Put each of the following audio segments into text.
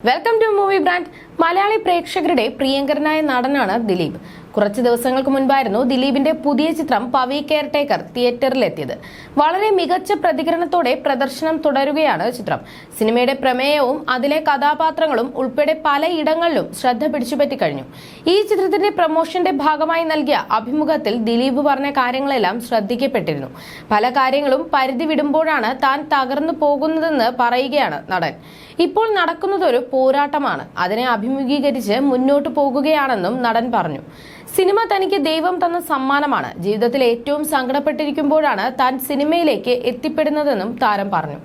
Welcome to movie brand Malayali പ്രേക്ഷകരുടെ പ്രിയങ്കരനായ നടനാണ് ദിലീപ്. കുറച്ച് ദിവസങ്ങൾക്ക് മുൻപായിരുന്നു ദിലീപിന്റെ പുതിയ ചിത്രം പവി കെയർടേക്കർ തിയേറ്ററിലെത്തിയത്. വളരെ മികച്ച പ്രതികരണത്തോടെ പ്രദർശനം തുടരുകയാണ് ചിത്രം. സിനിമയുടെ പ്രമേയവും അതിലെ കഥാപാത്രങ്ങളും ഉൾപ്പെടെ പലയിടങ്ങളിലും ശ്രദ്ധ പിടിച്ചുപറ്റി കഴിഞ്ഞു ഈ ചിത്രത്തിന്റെ പ്രമോഷന്റെ ഭാഗമായി നൽകിയ അഭിമുഖത്തിൽ ദിലീപ് പറഞ്ഞ കാര്യങ്ങളെല്ലാം ശ്രദ്ധിക്കപ്പെട്ടിരുന്നു. പല കാര്യങ്ങളും പരിധി വിടുമ്പോഴാണ് താൻ തകർന്നു പോകുന്നതെന്ന് പറയുകയാണ് നടൻ. ഇപ്പോൾ നടക്കുന്നതൊരു പോരാട്ടമാണ്. അതിനെ അഭിമുഖീകരിച്ച് മുന്നോട്ടു പോകുകയാണെന്നും നടൻ പറഞ്ഞു. സിനിമ തനിക്ക് ദൈവം തന്ന സമ്മാനമാണ്. ജീവിതത്തിൽ ഏറ്റവും സങ്കടപ്പെട്ടിരിക്കുമ്പോഴാണ് താൻ സിനിമയിലേക്ക് എത്തിപ്പെടുന്നതെന്നും താരം പറഞ്ഞു.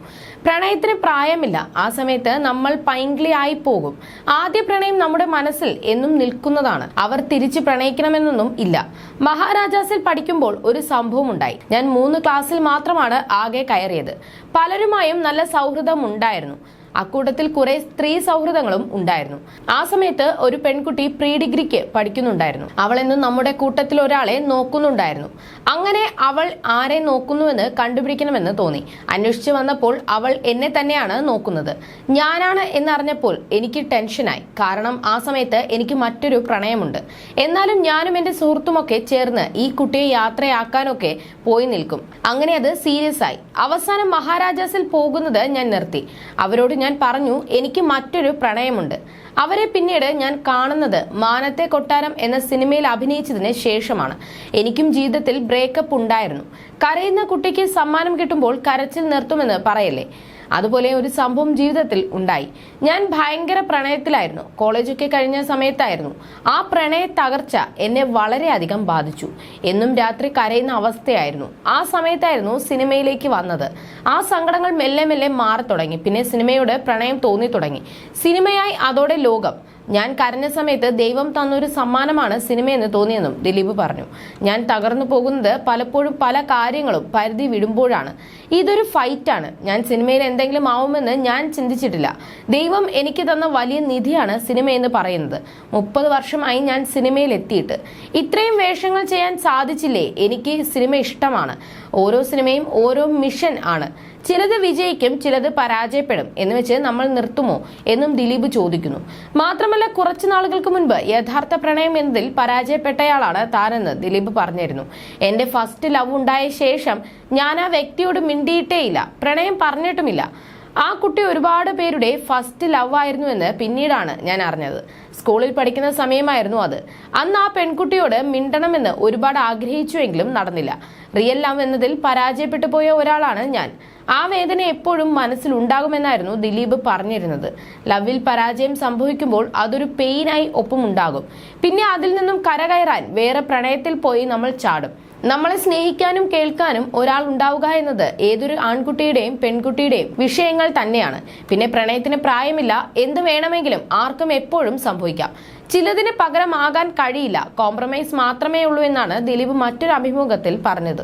പ്രണയത്തിന് പ്രായമില്ല. ആ സമയത്ത് നമ്മൾ പൈങ്കിളിയായി പോകും. ആദ്യ പ്രണയം നമ്മുടെ മനസ്സിൽ എന്നും നിൽക്കുന്നതാണ്. അവർ തിരിച്ചു പ്രണയിക്കണമെന്നൊന്നും ഇല്ല. മഹാരാജാസിൽ പഠിക്കുമ്പോൾ ഒരു സംഭവം ഉണ്ടായി. ഞാൻ മൂന്ന് ക്ലാസ്സിൽ മാത്രമാണ് ആകെ കയറിയത്. പലരുമായും നല്ല സൗഹൃദം ഉണ്ടായിരുന്നു. അക്കൂട്ടത്തിൽ കുറെ സ്ത്രീ സൗഹൃദങ്ങളും ഉണ്ടായിരുന്നു. ആ സമയത്ത് ഒരു പെൺകുട്ടി പ്രീ ഡിഗ്രിക്ക് പഠിക്കുന്നുണ്ടായിരുന്നു. അവൾ എന്നും നമ്മുടെ കൂട്ടത്തിൽ ഒരാളെ നോക്കുന്നുണ്ടായിരുന്നു. അങ്ങനെ അവൾ ആരെ നോക്കുന്നുവെന്ന് കണ്ടുപിടിക്കണമെന്ന് തോന്നി. അന്വേഷിച്ചു വന്നപ്പോൾ അവൾ എന്നെ തന്നെയാണ് നോക്കുന്നത്. ഞാനാണ് എന്നറിഞ്ഞപ്പോൾ എനിക്ക് ടെൻഷനായി. കാരണം ആ സമയത്ത് എനിക്ക് മറ്റൊരു പ്രണയമുണ്ട്. എന്നാലും ഞാനും എന്റെ സുഹൃത്തുമൊക്കെ ചേർന്ന് ഈ കുട്ടിയെ യാത്രയാക്കാനൊക്കെ പോയി നിൽക്കും. അങ്ങനെ അത് സീരിയസ് ആയി. അവസാനം മഹാരാജാസിൽ പോകുന്നത് ഞാൻ നിർത്തി. അവരോട് ഞാൻ പറഞ്ഞു എനിക്ക് മറ്റൊരു പ്രണയമുണ്ട്. അവരെ പിന്നീട് ഞാൻ കാണുന്നത് മാനത്തെ കൊട്ടാരം എന്ന സിനിമയിൽ അഭിനയിച്ചതിന് ശേഷമാണ്. എനിക്കും ജീവിതത്തിൽ ബ്രേക്കപ്പ് ഉണ്ടായിരുന്നു. കരയുന്ന കുട്ടിക്ക് സമ്മാനം കിട്ടുമ്പോൾ കരച്ചിൽ നിർത്തുമെന്ന് പറയല്ലേ? അതുപോലെ ഒരു സംഭവം ജീവിതത്തിൽ ഉണ്ടായി. ഞാൻ ഭയങ്കര പ്രണയത്തിലായിരുന്നു. കോളേജൊക്കെ കഴിഞ്ഞ സമയത്തായിരുന്നു. ആ പ്രണയ തകർച്ച എന്നെ വളരെയധികം ബാധിച്ചു. എന്നും രാത്രി കരയുന്ന അവസ്ഥയായിരുന്നു. ആ സമയത്തായിരുന്നു സിനിമയിലേക്ക് വന്നത്. ആ സങ്കടങ്ങൾ മെല്ലെ മെല്ലെ മാറി തുടങ്ങി പിന്നെ സിനിമയോട് പ്രണയം തോന്നി തുടങ്ങി സിനിമയായി അതോടെ ലോകം. ഞാൻ കരഞ്ഞ സമയത്ത് ദൈവം തന്നൊരു സമ്മാനമാണ് സിനിമയെന്ന് തോന്നിയെന്നും ദിലീപ് പറഞ്ഞു. ഞാൻ തകർന്നു പോകുന്നത് പലപ്പോഴും പല കാര്യങ്ങളും പരിധി വിടുമ്പോഴാണ്. ഇതൊരു ഫൈറ്റാണ് ഞാൻ സിനിമയിൽ എന്തെങ്കിലും ആവുമെന്ന് ഞാൻ ചിന്തിച്ചിട്ടില്ല. ദൈവം എനിക്ക് തന്ന വലിയ നിധിയാണ് സിനിമയെന്ന് പറയുന്നത്. മുപ്പത് വർഷമായി ഞാൻ സിനിമയിൽ എത്തിയിട്ട് ഇത്രയും വേഷങ്ങൾ ചെയ്യാൻ സാധിച്ചില്ലേ? എനിക്ക് സിനിമ ഇഷ്ടമാണ്. ഓരോ സിനിമയും ഓരോ മിഷൻ ആണ്. ചിലത് വിജയിക്കും ചിലത് പരാജയപ്പെടും. എന്ന് വെച്ച് നമ്മൾ നിർത്തുമോ എന്നും ദിലീപ് ചോദിക്കുന്നു. മാത്രമല്ല കുറച്ചു നാളുകൾക്ക് മുൻപ് യഥാർത്ഥ പ്രണയം എന്നതിൽ പരാജയപ്പെട്ടയാളാണ് താനെന്ന് ദിലീപ് പറഞ്ഞിരുന്നു. എന്റെ ഫസ്റ്റ് ലവ് ഉണ്ടായ ശേഷം ഞാൻ ആ വ്യക്തിയോട് മിണ്ടിയിട്ടേയില്ല പ്രണയം പറഞ്ഞിട്ടുമില്ല. ആ കുട്ടി ഒരുപാട് പേരുടെ ഫസ്റ്റ് ലവ് ആയിരുന്നു എന്ന് പിന്നീടാണ് ഞാൻ അറിഞ്ഞത്. സ്കൂളിൽ പഠിക്കുന്ന സമയമായിരുന്നു അത്. അന്ന് ആ പെൺകുട്ടിയോട് മിണ്ടണമെന്ന് ഒരുപാട് ആഗ്രഹിച്ചുവെങ്കിലും നടന്നില്ല. റിയൽ ലവ് എന്നതിൽ പരാജയപ്പെട്ടു പോയ ഒരാളാണ് ഞാൻ. ആ വേദന എപ്പോഴും മനസ്സിലുണ്ടാകുമെന്നായിരുന്നു ദിലീപ് പറഞ്ഞിരുന്നത്. ലവിൽ പരാജയം സംഭവിക്കുമ്പോൾ അതൊരു പെയിനായി ഒപ്പമുണ്ടാകും. പിന്നെ അതിൽ നിന്നും കരകയറാൻ വേറെ പ്രണയത്തിൽ പോയി നമ്മൾ ചാടും. നമ്മളെ സ്നേഹിക്കാനും കേൾക്കാനും ഒരാൾ ഉണ്ടാവുക എന്നത് ഏതൊരു ആൺകുട്ടിയുടെയും പെൺകുട്ടിയുടെയും വിഷയങ്ങൾ തന്നെയാണ്. പിന്നെ പ്രണയത്തിന് പ്രായമില്ല എന്ത് വേണമെങ്കിലും ആർക്കും എപ്പോഴും സംഭവിക്കാം. ചിലതിന് പകരമാകാൻ കഴിയില്ല കോംപ്രമൈസ് മാത്രമേ ഉള്ളൂ എന്നാണ് ദിലീപ് മറ്റൊരു അഭിമുഖത്തിൽ പറഞ്ഞത്.